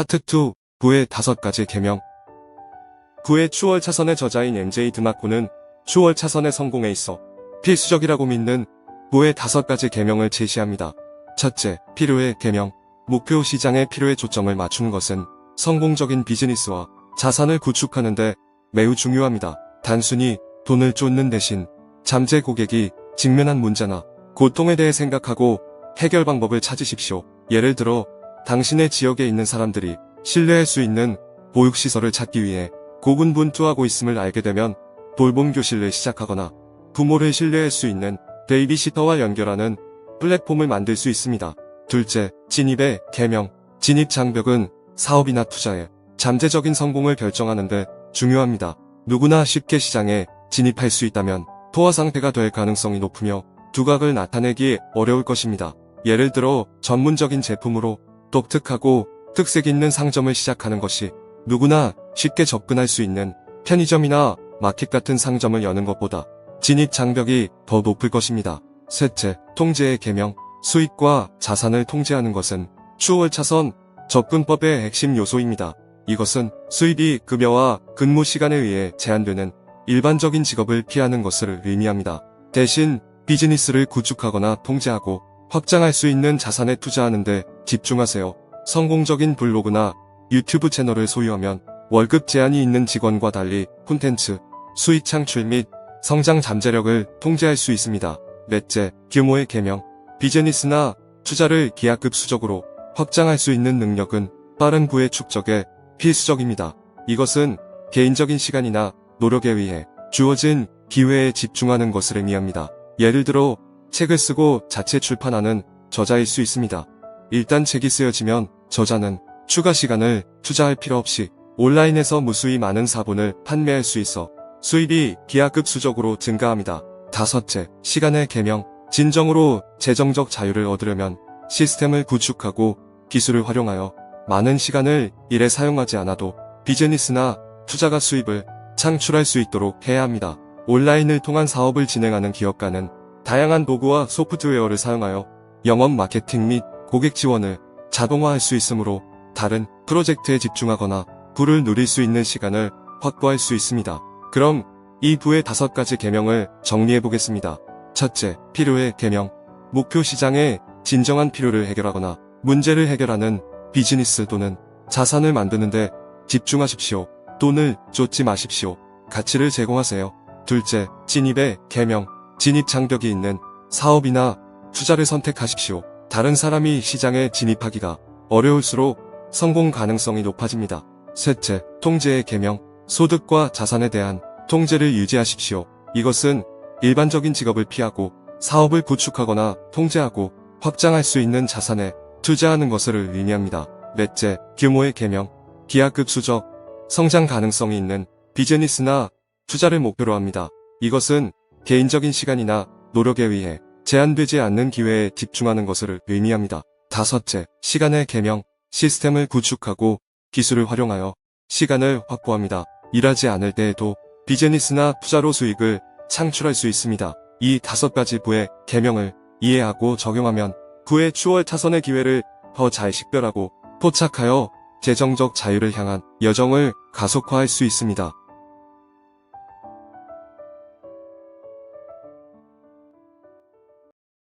파트 2 부의 다섯 가지 개명 부의 추월 차선의 저자인 MJ 드마코는 추월 차선의 성공에 있어 필수적이라고 믿는 부의 다섯 가지 개명을 제시합니다. 첫째, 필요의 개명. 목표 시장의 필요에 초점을 맞추는 것은 성공적인 비즈니스와 자산을 구축하는데 매우 중요합니다. 단순히 돈을 쫓는 대신 잠재 고객이 직면한 문제나 고통에 대해 생각하고 해결 방법을 찾으십시오. 예를 들어 당신의 지역에 있는 사람들이 신뢰할 수 있는 보육시설을 찾기 위해 고군분투하고 있음을 알게 되면 돌봄 교실을 시작하거나 부모를 신뢰할 수 있는 베이비시터와 연결하는 플랫폼을 만들 수 있습니다. 둘째, 진입의 개명. 진입 장벽은 사업이나 투자에 잠재적인 성공을 결정하는데 중요합니다. 누구나 쉽게 시장에 진입할 수 있다면 토화 상태가 될 가능성이 높으며 두각을 나타내기 어려울 것입니다. 예를 들어 전문적인 제품으로 독특하고 특색 있는 상점을 시작하는 것이 누구나 쉽게 접근할 수 있는 편의점이나 마켓 같은 상점을 여는 것보다 진입 장벽이 더 높을 것입니다. 셋째, 통제의 개명. 수익과 자산을 통제하는 것은 추월 차선 접근법의 핵심 요소입니다. 이것은 수입이 급여와 근무 시간에 의해 제한되는 일반적인 직업을 피하는 것을 의미합니다. 대신 비즈니스를 구축하거나 통제하고 확장할 수 있는 자산에 투자하는데 집중하세요. 성공적인 블로그나 유튜브 채널을 소유하면 월급 제한이 있는 직원과 달리 콘텐츠, 수익 창출 및 성장 잠재력을 통제할 수 있습니다. 넷째, 규모의 개명. 비즈니스나 투자를 기하급 수적으로 확장할 수 있는 능력은 빠른 부의 축적에 필수적입니다. 이것은 개인적인 시간이나 노력에 의해 주어진 기회에 집중하는 것을 의미합니다. 예를 들어 책을 쓰고 자체 출판하는 저자일 수 있습니다. 일단 책이 쓰여지면 저자는 추가 시간을 투자할 필요 없이 온라인에서 무수히 많은 사본을 판매할 수 있어 수입이 기하급수적으로 증가합니다. 다섯째, 시간의 개명. 진정으로 재정적 자유를 얻으려면 시스템을 구축하고 기술을 활용하여 많은 시간을 일에 사용하지 않아도 비즈니스나 투자가 수입을 창출할 수 있도록 해야 합니다. 온라인을 통한 사업을 진행하는 기업가는 다양한 도구와 소프트웨어를 사용하여 영업 마케팅 및 고객 지원을 자동화할 수 있으므로 다른 프로젝트에 집중하거나 부를 누릴 수 있는 시간을 확보할 수 있습니다. 그럼 이 부의 다섯 가지 개명을 정리해 보겠습니다. 첫째, 필요의 개명. 목표 시장의 진정한 필요를 해결하거나 문제를 해결하는 비즈니스 또는 자산을 만드는데 집중하십시오. 돈을 쫓지 마십시오. 가치를 제공하세요. 둘째, 진입의 개명. 진입 장벽이 있는 사업이나 투자를 선택하십시오. 다른 사람이 시장에 진입하기가 어려울수록 성공 가능성이 높아집니다. 셋째, 통제의 개명. 소득과 자산에 대한 통제를 유지하십시오. 이것은 일반적인 직업을 피하고 사업을 구축하거나 통제하고 확장할 수 있는 자산에 투자하는 것을 의미합니다. 넷째, 규모의 개명. 기하급 수적, 성장 가능성이 있는 비즈니스나 투자를 목표로 합니다. 이것은 개인적인 시간이나 노력에 의해 제한되지 않는 기회에 집중하는 것을 의미합니다. 다섯째, 시간의 개명. 시스템을 구축하고 기술을 활용하여 시간을 확보합니다. 일하지 않을 때에도 비즈니스나 투자로 수익을 창출할 수 있습니다. 이 다섯 가지 부의 개명을 이해하고 적용하면 부의 추월 차선의 기회를 더 잘 식별하고 포착하여 재정적 자유를 향한 여정을 가속화할 수 있습니다.